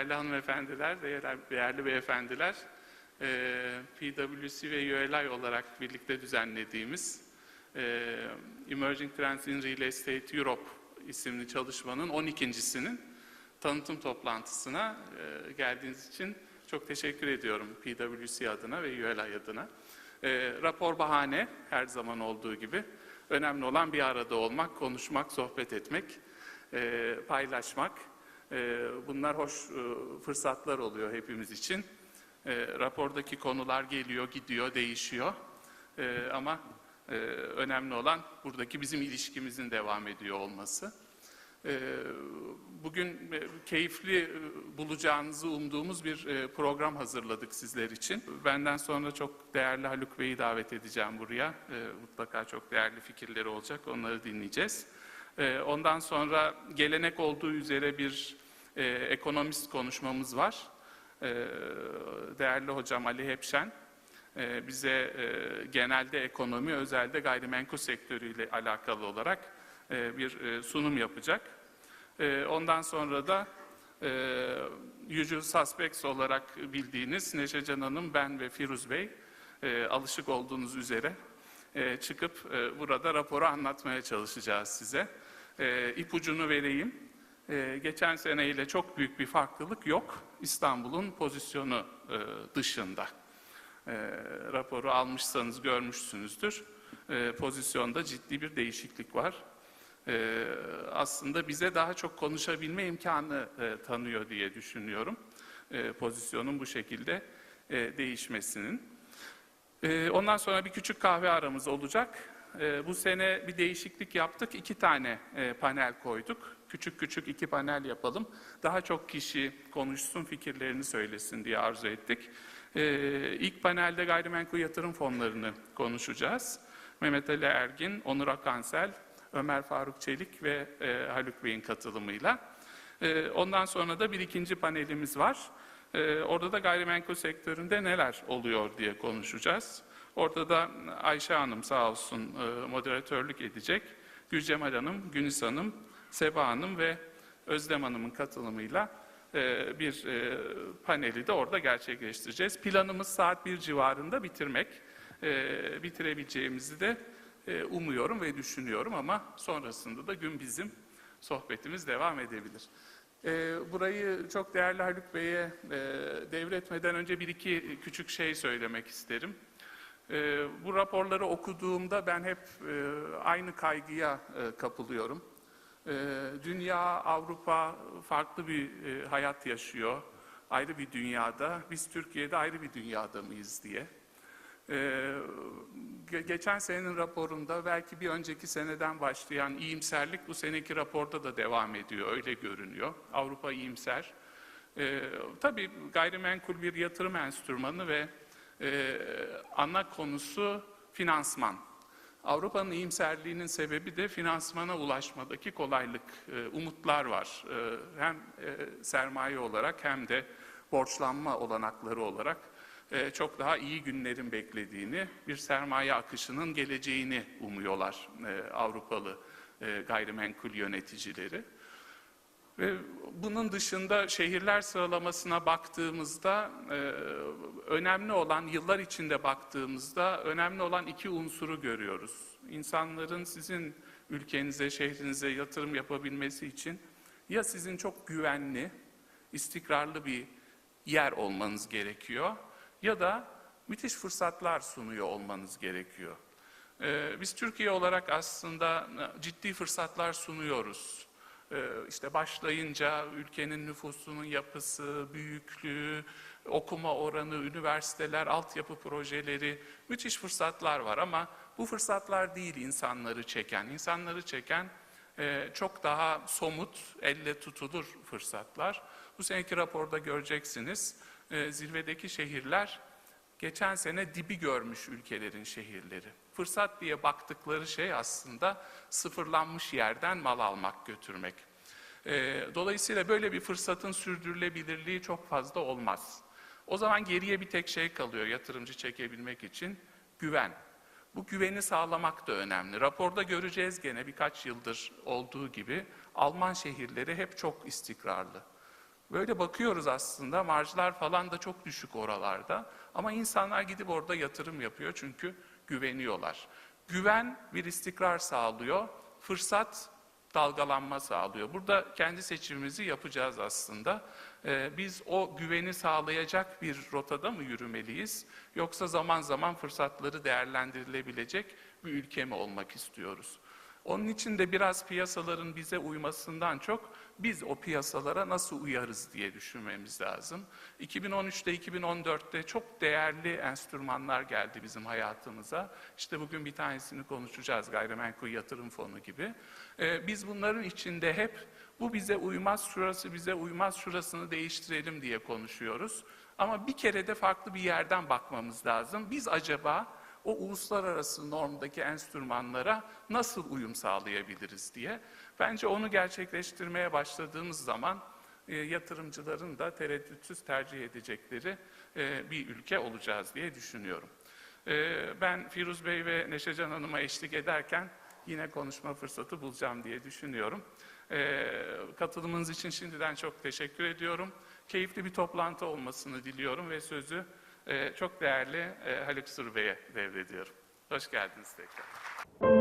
değerli hanımefendiler, değerli, değerli beyefendiler, e, PwC ve ULI olarak birlikte düzenlediğimiz e, Emerging Trends in Real Estate Europe isimli çalışmanın 12.sinin tanıtım toplantısına e, geldiğiniz için çok teşekkür ediyorum PwC adına ve ULI adına. E, rapor bahane her zaman olduğu gibi. Önemli olan bir arada olmak, konuşmak, sohbet etmek, e, paylaşmak. E, bunlar hoş e, fırsatlar oluyor hepimiz için. E, rapordaki konular geliyor, gidiyor, değişiyor. E, ama e, önemli olan buradaki bizim ilişkimizin devam ediyor olması. Bugün e, keyifli bulacağınızı umduğumuz bir program hazırladık sizler için. Benden sonra çok değerli Haluk Bey'i davet edeceğim buraya. Mutlaka çok değerli fikirleri olacak, onları dinleyeceğiz. Ondan sonra gelenek olduğu üzere bir e, ekonomist konuşmamız var. E, Değerli hocam Ali Hepşen e, bize e, genelde ekonomi, özelde gayrimenkul sektörüyle alakalı olarak e, bir e, sunum yapacak. E, Ondan sonra da e, usual suspects olarak bildiğiniz Neşecan Hanım, ben ve Firuz Bey e, alışık olduğunuz üzere e, çıkıp e, burada raporu anlatmaya çalışacağız size. E, ipucunu vereyim. E, geçen seneyle çok büyük bir farklılık yok. İstanbul'un pozisyonu e, dışında. E, raporu almışsanız görmüşsünüzdür. E, pozisyonda ciddi bir değişiklik var. Aslında bize daha çok konuşabilme imkanı tanıyor diye düşünüyorum. Pozisyonun bu şekilde değişmesinin. Ondan sonra bir küçük kahve aramız olacak. E, bu sene bir değişiklik yaptık. İki tane e, panel koyduk. Küçük küçük iki panel yapalım. Daha çok kişi konuşsun, fikirlerini söylesin diye arzu ettik. E, ilk panelde gayrimenkul yatırım fonlarını konuşacağız. Mehmet Ali Ergin, Onur Akansel, Ömer Faruk Çelik ve e, Haluk Bey'in katılımıyla. E, ondan sonra da bir ikinci panelimiz var. Orada da gayrimenkul sektöründe neler oluyor diye konuşacağız. Orada da Ayşe Hanım sağ olsun e, moderatörlük edecek. Gülcemal Hanım, Günis Hanım, Seba Hanım ve Özlem Hanım'ın katılımıyla e, bir e, paneli de orada gerçekleştireceğiz. Planımız saat bir civarında bitirmek. Bitirebileceğimizi de umuyorum ve düşünüyorum ama sonrasında da gün bizim sohbetimiz devam edebilir. Burayı çok değerli Haluk Bey'e devretmeden önce bir iki küçük şey söylemek isterim. E, bu raporları okuduğumda ben hep e, aynı kaygıya e, kapılıyorum. E, dünya, Avrupa farklı bir e, hayat yaşıyor, ayrı bir dünyada. Biz Türkiye'de ayrı bir dünyada mıyız diye. Ge- geçen senenin raporunda belki bir önceki seneden başlayan iyimserlik bu seneki raporda da devam ediyor, öyle görünüyor. Avrupa iyimser. Ee, tabii gayrimenkul bir yatırım enstrümanı ve e, ana konusu finansman. Avrupa'nın iyimserliğinin sebebi de finansmana ulaşmadaki kolaylık, e, umutlar var. E, hem e, sermaye olarak hem de borçlanma olanakları olarak e, çok daha iyi günlerin beklediğini, bir sermaye akışının geleceğini umuyorlar e, Avrupalı e, gayrimenkul yöneticileri. Ve bunun dışında şehirler sıralamasına baktığımızda e, önemli olan, yıllar içinde baktığımızda önemli olan iki unsuru görüyoruz. İnsanların sizin ülkenize, şehrinize yatırım yapabilmesi için ya sizin çok güvenli, istikrarlı bir yer olmanız gerekiyor ya da müthiş fırsatlar sunuyor olmanız gerekiyor. Ee, biz Türkiye olarak aslında e, ciddi fırsatlar sunuyoruz. Ee, işte başlayınca ülkenin nüfusunun yapısı, büyüklüğü, okuma oranı, üniversiteler, altyapı projeleri, müthiş fırsatlar var ama bu fırsatlar değil insanları çeken. İnsanları çeken e, çok daha somut, elle tutulur fırsatlar. Bu seneki raporda göreceksiniz e, zirvedeki şehirler geçen sene dibi görmüş ülkelerin şehirleri. Fırsat diye baktıkları şey aslında sıfırlanmış yerden mal almak, götürmek. E, dolayısıyla böyle bir fırsatın sürdürülebilirliği çok fazla olmaz. O zaman geriye bir tek şey kalıyor yatırımcı çekebilmek için güven. Bu güveni sağlamak da önemli. Raporda göreceğiz gene birkaç yıldır olduğu gibi Alman şehirleri hep çok istikrarlı. Böyle bakıyoruz aslında marjlar falan da çok düşük oralarda. Ama insanlar gidip orada yatırım yapıyor çünkü güveniyorlar. Güven bir istikrar sağlıyor, fırsat dalgalanma sağlıyor. Burada kendi seçimimizi yapacağız aslında. Ee, biz o güveni sağlayacak bir rotada mı yürümeliyiz? Yoksa zaman zaman fırsatları değerlendirilebilecek bir ülke mi olmak istiyoruz? Onun için de biraz piyasaların bize uymasından çok biz o piyasalara nasıl uyarız diye düşünmemiz lazım. 2013'te 2014'te çok değerli enstrümanlar geldi bizim hayatımıza. İşte bugün bir tanesini konuşacağız gayrimenkul yatırım fonu gibi. Ee, biz bunların içinde hep bu bize uymaz, şurası bize uymaz, şurasını değiştirelim diye konuşuyoruz. Ama bir kere de farklı bir yerden bakmamız lazım. Biz acaba o uluslararası normdaki enstrümanlara nasıl uyum sağlayabiliriz diye. Bence onu gerçekleştirmeye başladığımız zaman e, yatırımcıların da tereddütsüz tercih edecekleri e, bir ülke olacağız diye düşünüyorum. E, ben Firuz Bey ve Neşecan Hanım'a eşlik ederken yine konuşma fırsatı bulacağım diye düşünüyorum. Katılımınız için şimdiden çok teşekkür ediyorum. Keyifli bir toplantı olmasını diliyorum ve sözü çok değerli e, Haluk Sur Bey'e devrediyorum. Hoş geldiniz tekrar.